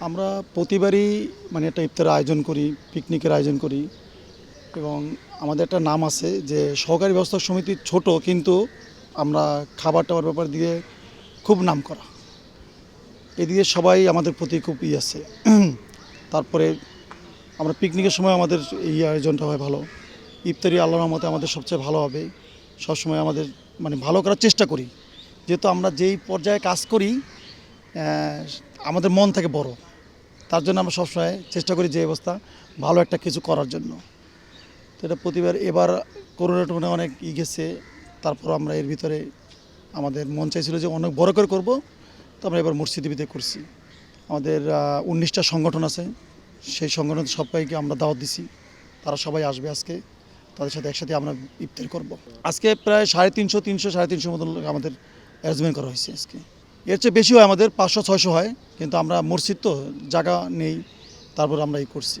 আমরা প্রতিবারই মানে একটা ইফতার আয়োজন করি, পিকনিকের আয়োজন করি এবং আমাদের একটা নাম আছে যে সহকারী ব্যবস্থা সমিতি ছোট কিন্তু আমরা খাবার টাবার ব্যাপার দিয়ে খুব নাম করা। এদিকে সবাই আমাদের প্রতি খুব ই আছে। তারপরে আমরা পিকনিকের সময় আমাদের এই আয়োজনটা হয় ভালো। ইফতারি আল্লাহর রহমতে আমাদের সবচেয়ে ভালো হবে। সবসময় আমাদের মানে ভালো করার চেষ্টা করি। যেহেতু আমরা যেই পর্যায়ে কাজ করি আমাদের মন থাকে বড়। তার জন্য আমরা সবসময় চেষ্টা করি যে অবস্থা ভালো একটা কিছু করার জন্য। তো এটা প্রতিবার, এবার করোনা টোনা অনেক ই গেছে তারপর আমরা এর ভিতরে আমাদের মন চাইছিল যে অনেক বড় করে করব, তো আমরা এবার মুর্শিদিবিতে করছি। আমাদের উনিশটা সংগঠন আছে, সেই সংগঠন সবাইকে আমরা দাওয়াত দিছি। তারা সবাই আসবে আজকে, তাদের সাথে একসাথে আমরা ইফতার করব। আজকে প্রায় সাড়ে তিনশো তিনশো, সাড়ে তিনশো মতন আমাদের অ্যারেঞ্জমেন্ট করা হয়েছে আজকে। এর চেয়ে বেশি হয় আমাদের পাঁচশো, ছয়শো হয়, কিন্তু আমরা মসজিদ তো, জায়গা নেই, তারপর আমরা এই করছি।